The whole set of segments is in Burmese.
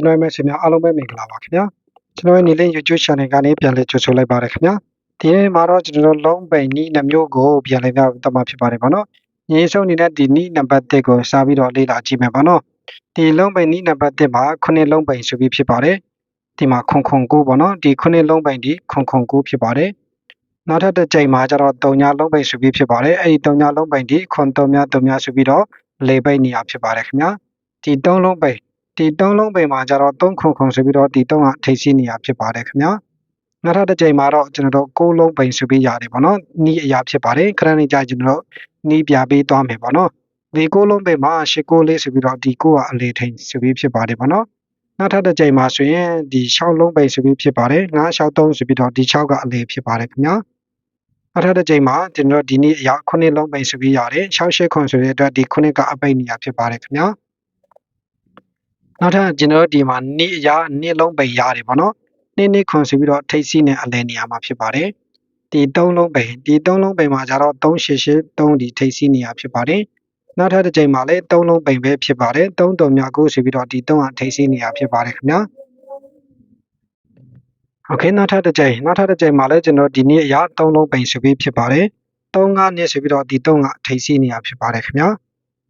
ကျွန်တော်ရဲ့မိတ်ဆွေများအားလုံးပဲမင်္ဂလာပါခင်ဗျာကျွန်တော်ရဲ့နေလင်း YouTube channel ကနေပြန်လည်ကြိုဆိုလိုက်ပါတယ်ခင်ဗျာဒီနေ့မှာတော့ကျွန်တော်တို့လုံးပိန်နီးနှမျိုးကိုပြန်လည်ပြသမှာဖြစ်ပါတယ်ဗောနော်ညီဆုံးနေတဲ့ဒီနီးနံပါတ်1ကိုစပြီးတော့လေ့လာကြည့်မယ်ဗောနော်ဒီလုံးပိန်နီးနံပါတ်1မှာခုနှစ်လုံးပိန်ဆိုပြီးဖြစ်ပါတယ်ဒီမှာခွန်ခွန်9ဗောနော်ဒီခုနှစ်လုံးပိန်ဒီခွန်ခွန်9ဖြစ်ပါတယ်နောက်ထပ်တစ်ကြိမ်မှာကျတော့3ညလုံးပိန်ဆိုပြီးဖြစ်ပါတယ်အဲ့ဒီ3ညလုံးပိန်ဒီခွန်3ည3ညဆိုပြီးတော့လေပိန်နေရဖြစ်ပါတယ်ခင်ဗျာဒီ3လုံးပိန် ဒီ3လုံးပိန်မှာကျတော့3ခွန်ခွန်ဆိုပြီးတော့ဒီ3ကထိပ်စီးနေရဖြစ်ပါတယ်ခင်ဗျာနောက်ထပ်တစ်ကြိမ်မှာတော့ကျွန်တော်တို့6လုံးပိန်ဆိုပြီးရတယ်ပေါ့နော်နီးအရာဖြစ်ပါတယ်ခရမ်းနေကြကျွန်တော်တို့နီးပြပေးသွားမယ်ပေါ့နော်ဒီ6လုံးပိန်မှာရှစ်6လေးဆိုပြီးတော့ဒီ6ကအလေထိန်ဆိုပြီးဖြစ်ပါတယ်ပေါ့နော်နောက်ထပ်တစ်ကြိမ်မှာဆိုရင်ဒီ6လုံးပိန်ဆိုပြီးဖြစ်ပါတယ်9 6 3ဆိုပြီးတော့ဒီ6ကအလေဖြစ်ပါတယ်ခင်ဗျာနောက်ထပ်တစ်ကြိမ်မှာကျွန်တော်ဒီနေ့အရာ9လုံးပိန်ဆိုပြီးရတယ်6 8ခွန်ဆိုတဲ့အတွက်ဒီ9ကအပိတ်နေရဖြစ်ပါတယ်ခင်ဗျာ နောက်ထပ်ကျွန်တော်ဒီမှာနေ့အရာနေ့လုံးပိန်ရတယ်ပေါ့နော်နေ့နေ့ခွန်ဆိုပြီးတော့ထိတ်စီးနဲ့အလဲနေရာမှာဖြစ်ပါတယ်ဒီ3လုံးပိန်ဒီ3လုံးပိန်မှာကျတော့388 3ဒီထိတ်စီးနေရာဖြစ်ပါတယ်နောက်ထပ်တစ်ကြိမ်မှာလည်း3လုံးပိန်ပဲဖြစ်ပါတယ်3တုံမြ9ဆိုပြီးတော့ဒီ3ကထိတ်စီးနေရာဖြစ်ပါတယ်ခင်ဗျာโอเคနောက်ထပ်တစ်ကြိမ်နောက်ထပ်တစ်ကြိမ်မှာလည်းကျွန်တော်ဒီနေ့အရာ3လုံးပိန်ဆိုပြီးဖြစ်ပါတယ်3 5နှစ်ဆိုပြီးတော့ဒီ3ကထိတ်စီးနေရာဖြစ်ပါတယ်ခင်ဗျာ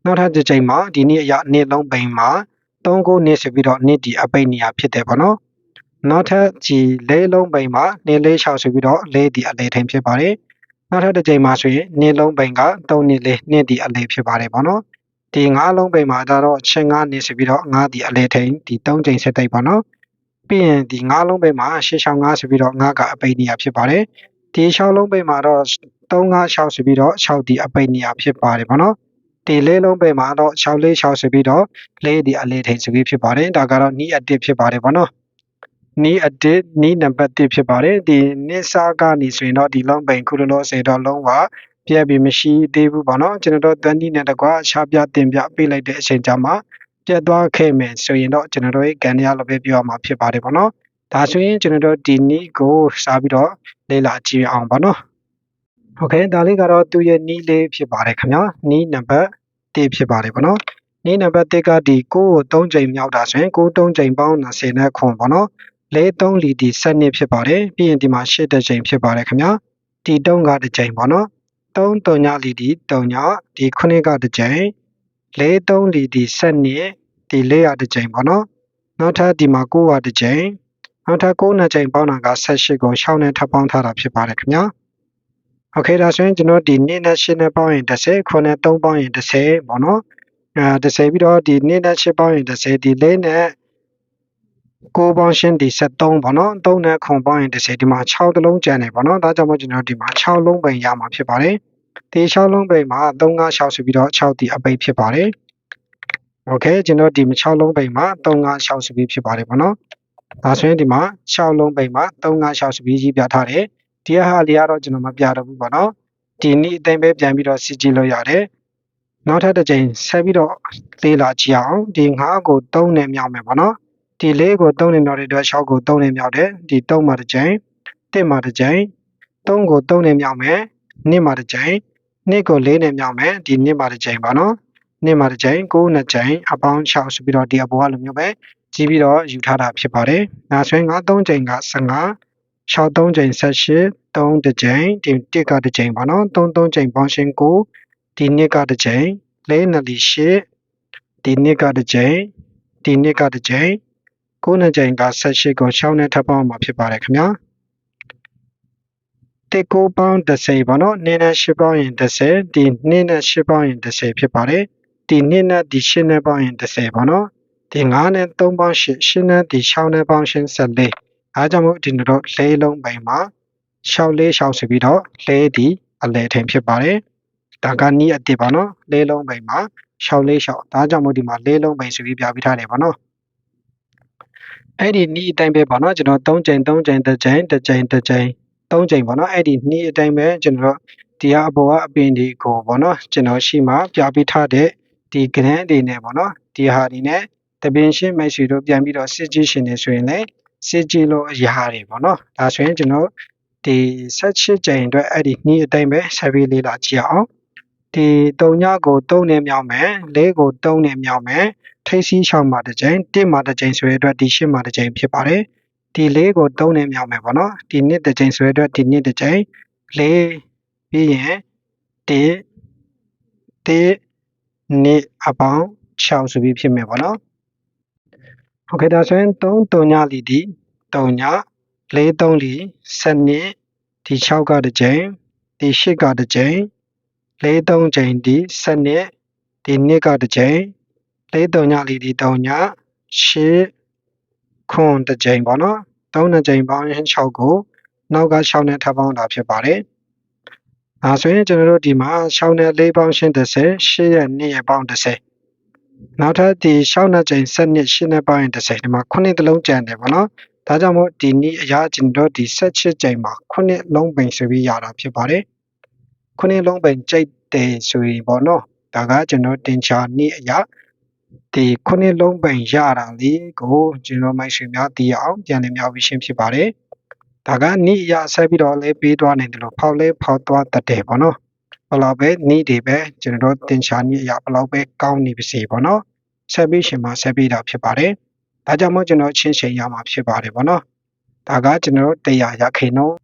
နောက်ထပ်တစ်ကြိမ်မှာဒီနေ့အရာနေ့လုံးပိန်မှာ 3ကိုနှစ်ဆိုပြီးတော့နှစ်ဒီအပိတ်နေရာဖြစ်တယ်ပေါ့နော်နောက်ထပ်ကြည်လေးလုံးပိန်မှာနေလေး6ဆိုပြီးတော့လေးဒီအလေထိန်ဖြစ်ပါတယ်နောက်ထပ်တစ်ကြိမ်မှာဆိုရင်နေလုံးပိန်က3နှစ်လေးနှစ်ဒီအလေဖြစ်ပါတယ်ပေါ့နော်ဒီ9လုံးပိန်မှာတော့ချင်း9နှစ်ဆိုပြီးတော့9ဒီအလေထိန်ဒီ3ကြိမ်ဆက်တိုက်ပေါ့နော်ပြီးရင်ဒီ9လုံးပိန်မှာ6 6 5ဆိုပြီးတော့9ကအပိတ်နေရာဖြစ်ပါတယ်ဒီ6လုံးပိန်မှာတော့3 5 6ဆိုပြီးတော့6ဒီအပိတ်နေရာဖြစ်ပါတယ်ပေါ့နော် ဒီလေးလုံးပိန်မှာတော့6 4 6ဆိုပြီးတော့လေးဒီအလေထိန်ဆိုပြီးဖြစ်ပါတယ်ဒါကတော့နီးအတစ်ဖြစ်ပါတယ်ပေါ့နော်နီးအတစ်နီးနံပါတ်1ဖြစ်ပါတယ်ဒီနစ်စာကနေဆိုရင်တော့ဒီလုံးပိန်ခုလိုလိုစေတော့လုံးဝပြက်ပြီးမရှိသေးဘူးပေါ့နော်ကျွန်တော်တို့တန်တီနဲ့တကွာရှားပြတင်ပြပေးလိုက်တဲ့အချိန်ကြမှာပြတ်သွားခဲ့မယ်ဆိုရင်တော့ကျွန်တော်တို့ရဲ့ကန်ရလိုပဲပြောရမှာဖြစ်ပါတယ်ပေါ့နော်ဒါဆိုရင်ကျွန်တော်တို့ဒီနီးကိုစားပြီးတော့လေ့လာကြည့်အောင်ပေါ့နော်โอเคဒါလေးကတော့သူ့ရဲ့နီးလေးဖြစ်ပါတယ်ခင်ဗျာနီးနံပါတ် 1ဖြစ်ပါတယ်ပေါ့နော်နီးနံပါတ်1ကဒီ9ကို3ချိန်မြောက်တာဆိုရင်9 3ချိန်ပေါင်း20နဲ့ခွန်ပေါ့နော်၄3လီဒီ7နှစ်ဖြစ်ပါတယ်ပြီးရင်ဒီမှာ8တစ်ချိန်ဖြစ်ပါတယ်ခင်ဗျာဒီ3ကတစ်ချိန်ပေါ့နော်3 3ညလီဒီ3ညဒီ9ကတစ်ချိန်၄3လီဒီ7နှစ်ဒီ400တစ်ချိန်ပေါ့နော်နောက်ထပ်ဒီမှာ9ကတစ်ချိန်နောက်ထပ်9နှစ်ချိန်ပေါင်းတာက18ကို6နဲ့ထပ်ပေါင်းထားတာဖြစ်ပါတယ်ခင်ဗျာ โอเคဒါဆိုရင်ကျွန်တော်ဒီနေ့နဲ့8နဲ့ပေါင်းရင်10ခုနဲ့3ပေါင်းရင်10ပေါ့နော်အဲ10ပြီးတော့ဒီနေ့နဲ့8ပေါင်းရင်10ဒီ4နဲ့9ပေါင်းရှင်းဒီ73ပေါ့နော်3နဲ့ခွန်ပေါင်းရင်10ဒီမှာ6တလုံးကျန်တယ်ပေါ့နော်ဒါကြောင့်မို့ကျွန်တော်ဒီမှာ6လုံးပိန်ရမှာဖြစ်ပါတယ်ဒီ6လုံးပိန်မှာ3 5 6ဆိုပြီးတော့6ဒီအပိတ်ဖြစ်ပါတယ်โอเคကျွန်တော်ဒီ6လုံးပိန်မှာ3 5 6ဆိုပြီးဖြစ်ပါတယ်ပေါ့နော်ဒါဆိုရင်ဒီမှာ6လုံးပိန်မှာ3 5 6ဆိုပြီးရေးပြထားတယ် ဒီဟာလေးကတော့ကျွန်တော်မပြတော့ဘူးပေါ့နော်ဒီနေ့အတိုင်းပဲပြန်ပြီးတော့စစ်ကြည့်လို့ရတယ်နောက်ထပ်တစ်ကြိမ်ဆက်ပြီးတော့လေးလာကြည့်အောင်ဒီ9ကို3နဲ့မြောက်မယ်ပေါ့နော်ဒီ4ကို3နဲ့မြောက်တဲ့အတွက်6ကို3နဲ့မြောက်တယ်ဒီ3မှာတစ်ကြိမ်1မှာတစ်ကြိမ်3ကို3နဲ့မြောက်မယ်2မှာတစ်ကြိမ်2ကို4နဲ့မြောက်မယ်ဒီ2မှာတစ်ကြိမ်ပေါ့နော်2မှာတစ်ကြိမ်9နှစ်ကြိမ်အပေါင်း6ဆိုပြီးတော့ဒီအပေါ်ကလိုမျိုးပဲကြီးပြီးတော့ယူထားတာဖြစ်ပါတယ်။ဒါဆိုရင်9 3ကြိမ်က15 6 3ကြိမ်18 3တစ်ကြိမ်ဒီ1ကတစ်ကြိမ်ပေါ့နော်3 3ကြိမ်ပေါင်းရှင်း9ဒီ2ကတစ်ကြိမ်4နှစ်လီ8ဒီ2ကတစ်ကြိမ်ဒီ2ကတစ်ကြိမ်9နှစ်ကြိမ်က18ကို6နဲ့ထပ်ပေါင်းမှာဖြစ်ပါတယ်ခင်ဗျာတစ်ကိုပေါင်း30ပေါ့နော်2နဲ့8ပေါင်းရင်30ဒီ2နဲ့8ပေါင်းရင်30ဖြစ်ပါတယ်ဒီ2နဲ့ဒီ8နဲ့ပေါင်းရင်30ပေါ့နော်ဒီ9နဲ့3ပေါင်း8 8နဲ့ဒီ6နဲ့ပေါင်းရှင်း14 အားကြောင့်မို့ဒီတို့လေးလုံးပိုင်မှာ6လေး6ဆိုပြီးတော့လေးဒီအလဲထိန်ဖြစ်ပါတယ်ဒါကနီးအတစ်ပါနော်လေးလုံးပိုင်မှာ6လေး6ဒါကြောင့်မို့ဒီမှာလေးလုံးပိုင်ဆိုပြီးပြပေးထားတယ်ပါနော်အဲ့ဒီနီးအတိုင်းပဲပေါ့နော်ကျွန်တော်3ချိန်3ချိန်တစ်ချိန်တစ်ချိန်တစ်ချိန်3ချိန်ပေါ့နော်အဲ့ဒီနီးအတိုင်းပဲကျွန်တော်ဒီဟာအပေါ်ကအပင်ဒီကိုပေါ့နော်ကျွန်တော်ရှိမှပြပေးထားတဲ့ဒီ grant တွေနဲ့ပေါ့နော်ဒီဟာဒီနဲ့တပင်ရှင်းမိတ်ဆွေတို့ပြန်ပြီးတော့စစ်ကြည့်ရှင်နေဆိုရင်လည်း စစ်ကြည့်လို့အရာတွေပေါ့နော်ဒါဆိုရင်ကျွန်တော်ဒီ18ကြိမ်အတွက်အဲ့ဒီနီးအတိုင်းပဲဆက်ပြီးလေ့လာကြည့်အောင်ဒီ3ညကို3နဲ့မြောက်မယ်4ကို3နဲ့မြောက်မယ်ထိပ်စီး6မှာတစ်ကြိမ်1မှာတစ်ကြိမ်ဆိုရတဲ့အတွက်ဒီ8မှာတစ်ကြိမ်ဖြစ်ပါတယ်ဒီ4ကို3နဲ့မြောက်မယ်ပေါ့နော်ဒီနှစ်တစ်ကြိမ်ဆိုရတဲ့အတွက်ဒီနှစ်တစ်ကြိမ်4ပြီးရင်1 1နှစ်အပေါင်း6ဆိုပြီးဖြစ်မယ်ပေါ့နော် โอเคဒါဆိုရင်3 3ညလီဒီ3ည4 3လီ7နှစ်ဒီ6ကတစ်ကြိမ်ဒီ8ကတစ်ကြိမ်4 3ကြိမ်ဒီ7နှစ်ဒီနှစ်ကတစ်ကြိမ်4 3ညလီဒီ3ည8ခွန်တစ်ကြိမ်ပေါ့နော်3နှစ်ကြိမ်ပေါင်းရင်6ကိုနောက်က6နဲ့ထပ်ပေါင်းတာဖြစ်ပါတယ်။ဒါဆိုရင်ကျွန်တော်တို့ဒီမှာ6နဲ့4ပေါင်းရှင်း30 8ရဲ့2ရဲ့ပေါင်း30 နောက်ထပ်ဒီ6နှစ်ကြိမ်7နှစ်8နှစ်ပေါင်းရင်30ဒီမှာ9တလုံးကျန်တယ်ပေါ့နော်။ဒါကြောင့်မို့ဒီနေ့အရာကျွန်တော်တို့ဒီ18ကြိမ်မှာ9လုံးပိန်ဆိုပြီးရတာဖြစ်ပါတယ်။9လုံးပိန်ကြိတ်တယ်ဆိုရင်ပေါ့နော်။ဒါကကျွန်တော်တင်ချာနေ့အရာဒီခုနှစ်လုံးပိန်ရတာလေးကိုကျွန်တော်မိုက်ရွှေများသိအောင်ပြန်လည်မြောက်ပြီးရှင်းဖြစ်ပါတယ်။ဒါကနိအရဆက်ပြီးတော့လေးပေးသွားနိုင်တယ်လို့ဖောက်လေးဖောက်သွားတတ်တယ်ပေါ့နော်။ ဘလောက်ပဲနိတွေပဲကျွန်တော်တို့တင်ချာနိအရဘလောက်ပဲကောင်းနေပါစေပေါ့နော်။ဆက်ပြီးရှင်မှာဆက်ပြီးတာဖြစ်ပါတယ်။ဒါကြောင့်မို့ကျွန်တော်ချင်းချိန်ရမှာဖြစ်ပါတယ်ပေါ့နော်။ဒါကကျွန်တော်တို့တရားရခိန်တော့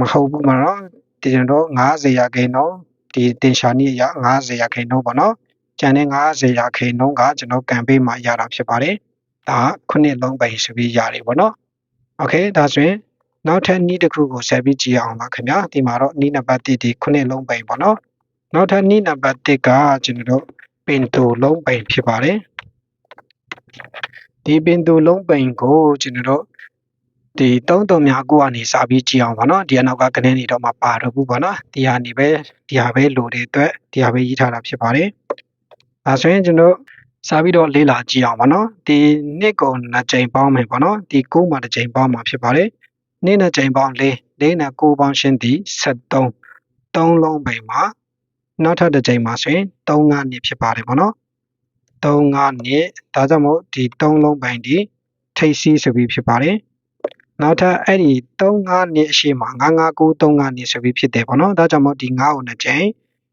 မဟုတ်ဘူးမနော်။ဒီကျွန်တော်90ရခိန်တော့ဒီတင်ချာနိအရ90ရခိန်တော့ပေါ့နော်။ကျန်တဲ့90ရာခိုင်နှုန်းကကျွန်တော်ကံပေးမှာရတာဖြစ်ပါတယ်။ဒါခုနှစ်လုံးပိုင်ဆိုပြီးရတယ်ပေါ့နော်။ Okay ဒါဆိုရင်နောက်ထပ်နည်းတစ်ခုကိုဆက်ပြီးကြည့်အောင်ပါခင်ဗျာ။ဒီမှာတော့နည်းနံပါတ်1ဒီခုနှစ်လုံးပိုင်ပေါ့နော်။ နောက်ထပ်နည်းနံပါတ်1ကကျွန်တော်တို့ပင်တူလုံးပိုင်ဖြစ်ပါတယ်။ဒီပင်တူလုံးပိုင်ကိုကျွန်တော်တို့ဒီတုံးတုံများကိုကနေစပြီးကြည့်အောင်ပါနော်ဒီအနောက်ကကနေနေတော့မှပါတော့ဘူးပေါ့နော်ဒီဟာနေပဲဒီဟာပဲလိုတဲ့အတွက်ဒီဟာပဲရေးထားတာဖြစ်ပါတယ်ဒါဆိုရင်ကျွန်တော်စားပြီးတော့လေးလာကြည့်အောင်ပါနော်ဒီနှစ်ကုန်နှစ်ကြိမ်ပေါင်းမယ်ပေါ့နော်ဒီ9မှာတစ်ကြိမ်ပေါင်းမှာဖြစ်ပါတယ်နှစ်နှစ်ကြိမ်ပေါင်း၄၄နဲ့9ပေါင်းရှင်းသည်73 3လုံးပိန်မှာ နောက်ထပ်တစ်ကြိမ်မှာဆိုရင်3 5နှစ်ဖြစ်ပါတယ်ပေါ့နော်3 5နှစ်ဒါကြောင့်မို့ဒီ3လုံးပိန်ဒီထိပ်စီးဆိုပြီးဖြစ်ပါတယ်နောက်ထပ်အဲ့ဒီ3 5နှစ်အရှိမှာ9 9 9 3 5နှစ်ဆိုပြီးဖြစ်တယ်ပေါ့နော်ဒါကြောင့်မို့ဒီ9ကိုနှစ်ကြိမ်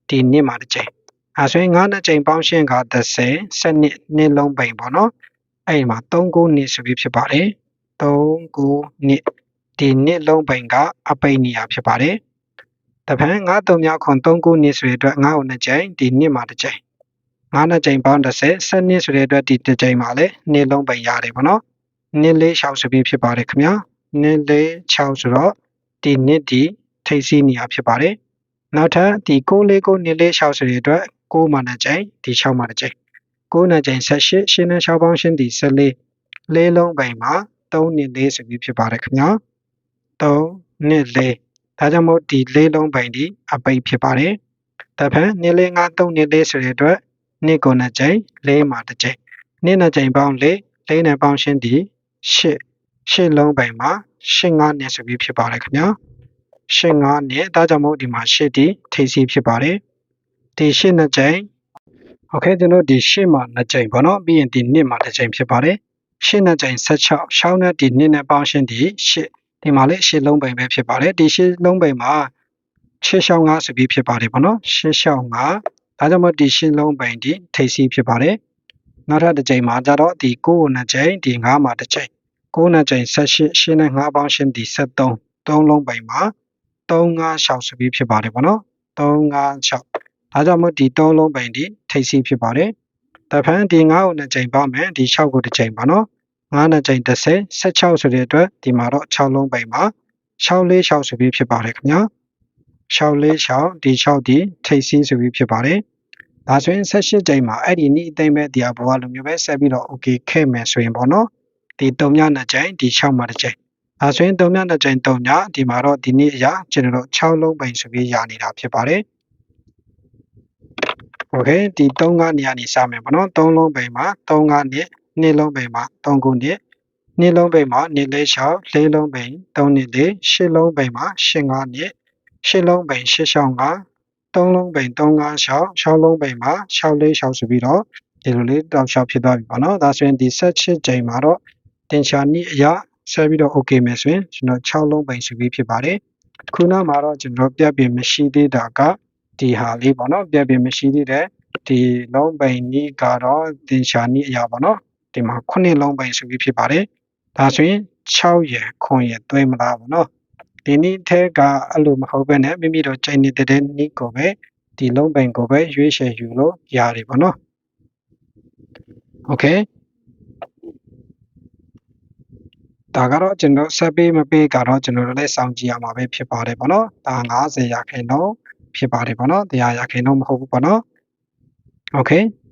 ဒီနှစ်မှာတစ်ကြိမ်အဲဆိုရင်9နှစ်ကြိမ်ပေါင်းရှင်းက30 7နှစ်နှစ်လုံးပိန်ပေါ့နော်အဲ့ဒီမှာ3 9နှစ်ဆိုပြီးဖြစ်ပါတယ်3 9နှစ်ဒီနှစ်လုံးပိန်ကအပိန်နေရဖြစ်ပါတယ် တပန်း9 3မြောက်ခွန်3 9နှစ်ဆိုတဲ့အတွက်9ကိုနှစ်ကြိမ်ဒီနှစ်မှာတစ်ကြိမ်9နှစ်ကြိမ်ပေါင်း30 7နှစ်ဆိုတဲ့အတွက်ဒီတစ်ကြိမ်မှာလည်းနှစ်လုံးပိန်ရတယ်ပေါ့နော်နှစ်လေး6ဆိုပြီးဖြစ်ပါတယ်ခင်ဗျာနှစ်လေး6ဆိုတော့ဒီနှစ်ဒီထိပ်စီးနေရဖြစ်ပါတယ်နောက်ထပ်ဒီ6လေးကိုနှစ်လေး6ဆိုတဲ့အတွက်6မှာနှစ်ကြိမ်ဒီ6မှာတစ်ကြိမ်9နှစ်ကြိမ်18ရှင်းနဲ့6ပေါင်းရှင်းဒီ14လေးလုံးပိန်မှာ3နှစ်4ဆိုပြီးဖြစ်ပါတယ်ခင်ဗျာ3နှစ်4 ဒါကြောင့်မို့ဒီလေးလုံးပိန်ဒီအပိတ်ဖြစ်ပါတယ်တဖန်နှစ်လေး5 3နှစ်4ဆိုတဲ့အတွက်နှစ်ကိုနှစ်ကြိမ်4မှာတစ်ကြိမ်နှစ်နှစ်ကြိမ်ပေါင်း4 4နဲ့ပေါင်းရှင်းဒီ8 8လုံးပိန်မှာ8 5နှစ်ဆိုပြီးဖြစ်ပါတယ်ခင်ဗျာ8 5နှစ်ဒါကြောင့်မို့ဒီမှာ8ဒီထိပ်စီးဖြစ်ပါတယ်ဒီရှစ်နှစ်ကြိမ်โอเคကျွန်တော်ဒီရှစ်မှာနှစ်ကြိမ်ပေါ့နော်ပြီးရင်ဒီနှစ်မှာတစ်ကြိမ်ဖြစ်ပါတယ်ရှစ်နှစ်ကြိမ်16ရှောင်းနဲ့ဒီနှစ်နဲ့ပေါင်းရှင်းဒီရှစ် ဒီမှာလည်းရှစ်လုံးပိန်ပဲဖြစ်ပါတယ်ဒီရှစ်လုံးပိန်မှာရှစ်ရှောင်း5ဆိုပြီးဖြစ်ပါတယ်ပေါ့နော်ရှစ်ရှောင်း5ဒါကြောင့်မို့ဒီရှစ်လုံးပိန်ဒီထိပ်စီးဖြစ်ပါတယ်နောက်ထပ်တစ်ကြိမ်မှာကြတော့ဒီ9ကိုနှစ်ကြိမ်ဒီ9မှာတစ်ကြိမ်9နှစ်ကြိမ်18ရှင်းနဲ့5ပေါင်းရှင်းဒီ73 3လုံးပိန်မှာ3 5 6ဆိုပြီးဖြစ်ပါတယ်ပေါ့နော်3 5 6ဒါကြောင့်မို့ဒီ၃လုံးပိန်ဒီထိပ်စီးဖြစ်ပါတယ်။တဖန်ဒီ9ကို2ချိန်ပေါင်းမယ်ဒီ6ကိုတစ်ချိန်ပါနော်။ 9နဲ့ချိန်30 16ဆိုတဲ့အတွက်ဒီမှာတော့6လုံးပိန်ပါ6 4 6ဆိုပြီးဖြစ်ပါတယ်ခင်ဗျာ။6 4 6ဒီ6ဒီထိပ်စီးဆိုပြီးဖြစ်ပါတယ်။ဒါဆိုရင်18ချိန်မှာအဲ့ဒီနိအသိမ့်ပဲဒီအဘောကလိုမျိုးပဲဆက်ပြီးတော့ okay ခဲ့မယ်ဆိုရင်ပေါ့နော်။ဒီ3ည2ချိန်ဒီ6မှာတစ်ချိန်ဒါဆိုရင်3ည2ချိန်3ညဒီမှာတော့ဒီနေ့အရာကျွန်တော်တို့6လုံးပိန်ဆိုပြီးရနေတာဖြစ်ပါတယ်။โอเคဒီ3ကနေကနေစမယ်ပေါ့နော်3လုံးပိန်မှာ3ကနေ 2လုံးပိန်မှာ3ခုနှစ်2လုံးပိန်မှာ2လေး6 4လုံးပိန်3နှစ်လေး8လုံးပိန်မှာ8 5နှစ်8လုံးပိန်8ရှောင်းက3လုံးပိန်3 5 6 6လုံးပိန်မှာ6လေး6ဆိုပြီးတော့ဒီလိုလေးတောက်လျှောက်ဖြစ်သွားပြီပေါ့နော်ဒါဆိုရင်ဒီ16ချိန်မှာတော့တင်ချာနည်းအရာဆက်ပြီးတော့ okay မယ်ဆိုရင်ကျွန်တော်6လုံးပိန်ဆိုပြီးဖြစ်ပါတယ်ခုနမှာတော့ကျွန်တော်ပြတ်ပြင်မရှိသေးတာကဒီဟာလေးပေါ့နော်ပြက်ပြက်မရှိသေးတဲ့ဒီလုံးပိန်နီးကတော့တင်ရှာနီးအရာပေါ့နော် ဒီမှာ9လုံးပိန်ဆိုပြီးဖြစ်ပါတယ်ဒါဆိုရင်6ရယ်9ရယ်တွဲမလားပေါ့နော်ဒီနည်းထဲကအဲ့လိုမဟုတ်ဘဲနဲ့မိမိတို့ချိန်နေတဲ့နည်းကိုပဲဒီလုံးပိန်ကိုပဲရွေးချယ်ယူလို့ရတယ်ပေါ့နော်โอเคဒါကတော့ကျွန်တော်ဆက်ပေးမပေးကတော့ကျွန်တော်တို့လည်းစောင့်ကြည့်ရမှာပဲဖြစ်ပါတယ်ပေါ့နော်ဒါ90ရာခိုင်နှုန်းဖြစ်ပါတယ်ပေါ့နော်တရားရာခိုင်နှုန်းမဟုတ်ဘူးပေါ့နော်โอเค